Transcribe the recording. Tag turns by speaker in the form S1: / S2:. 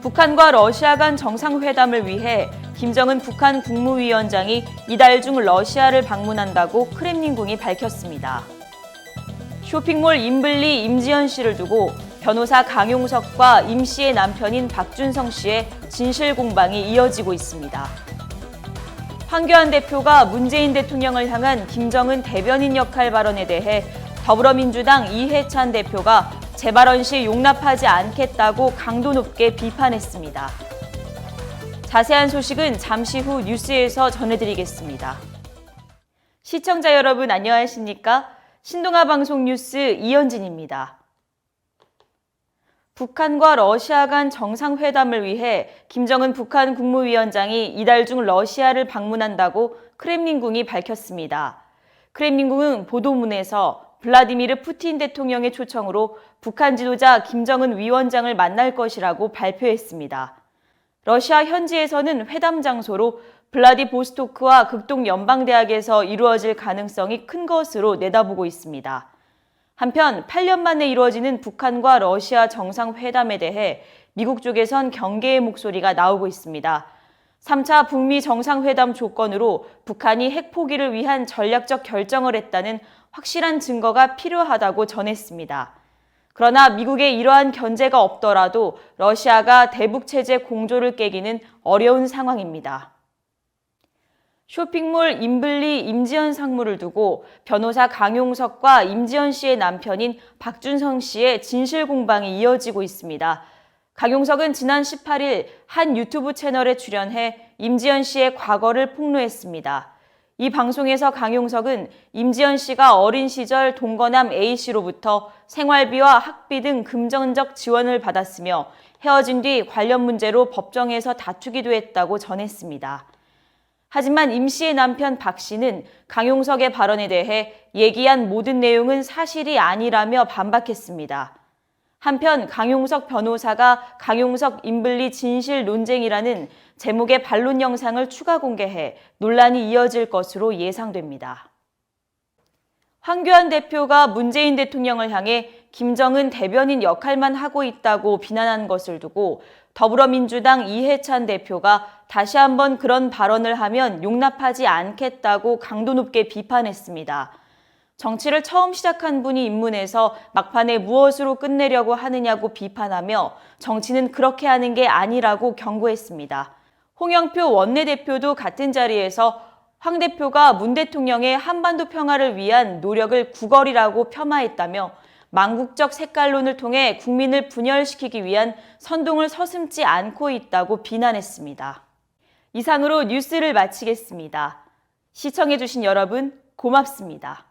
S1: 북한과 러시아 간 정상회담을 위해 김정은 북한 국무위원장이 이달 중 러시아를 방문한다고 크렘린궁이 밝혔습니다. 쇼핑몰 임블리 임지연 씨를 두고 변호사 강용석과 임 씨의 남편인 박준성 씨의 진실 공방이 이어지고 있습니다. 황교안 대표가 문재인 대통령을 향한 김정은 대변인 역할 발언에 대해 더불어민주당 이해찬 대표가 재발언 시 용납하지 않겠다고 강도 높게 비판했습니다. 자세한 소식은 잠시 후 뉴스에서 전해드리겠습니다. 시청자 여러분 안녕하십니까? 신동아 방송 뉴스 이현진입니다. 북한과 러시아 간 정상회담을 위해 김정은 북한 국무위원장이 이달 중 러시아를 방문한다고 크렘린궁이 밝혔습니다. 크렘린궁은 보도문에서 블라디미르 푸틴 대통령의 초청으로 북한 지도자 김정은 위원장을 만날 것이라고 발표했습니다. 러시아 현지에서는 회담 장소로 블라디보스토크와 극동 연방대학에서 이루어질 가능성이 큰 것으로 내다보고 있습니다. 한편 8년 만에 이루어지는 북한과 러시아 정상회담에 대해 미국 쪽에선 경계의 목소리가 나오고 있습니다. 3차 북미 정상회담 조건으로 북한이 핵 포기를 위한 전략적 결정을 했다는 확실한 증거가 필요하다고 전했습니다. 그러나 미국의 이러한 견제가 없더라도 러시아가 대북 체제 공조를 깨기는 어려운 상황입니다. 쇼핑몰 임블리 임지연 상무를 두고 변호사 강용석과 임지연 씨의 남편인 박준성 씨의 진실 공방이 이어지고 있습니다. 강용석은 지난 18일 한 유튜브 채널에 출연해 임지연 씨의 과거를 폭로했습니다. 이 방송에서 강용석은 임지연 씨가 어린 시절 동거남 A씨로부터 생활비와 학비 등 금전적 지원을 받았으며 헤어진 뒤 관련 문제로 법정에서 다투기도 했다고 전했습니다. 하지만 임 씨의 남편 박 씨는 강용석의 발언에 대해 얘기한 모든 내용은 사실이 아니라며 반박했습니다. 한편 강용석 변호사가 강용석 임블리 진실 논쟁이라는 제목의 반론 영상을 추가 공개해 논란이 이어질 것으로 예상됩니다. 황교안 대표가 문재인 대통령을 향해 김정은 대변인 역할만 하고 있다고 비난한 것을 두고 더불어민주당 이해찬 대표가 다시 한번 그런 발언을 하면 용납하지 않겠다고 강도 높게 비판했습니다. 정치를 처음 시작한 분이 입문해서 막판에 무엇으로 끝내려고 하느냐고 비판하며 정치는 그렇게 하는 게 아니라고 경고했습니다. 홍영표 원내대표도 같은 자리에서 황 대표가 문 대통령의 한반도 평화를 위한 노력을 구걸이라고 폄하했다며 망국적 색깔론을 통해 국민을 분열시키기 위한 선동을 서슴지 않고 있다고 비난했습니다. 이상으로 뉴스를 마치겠습니다. 시청해주신 여러분 고맙습니다.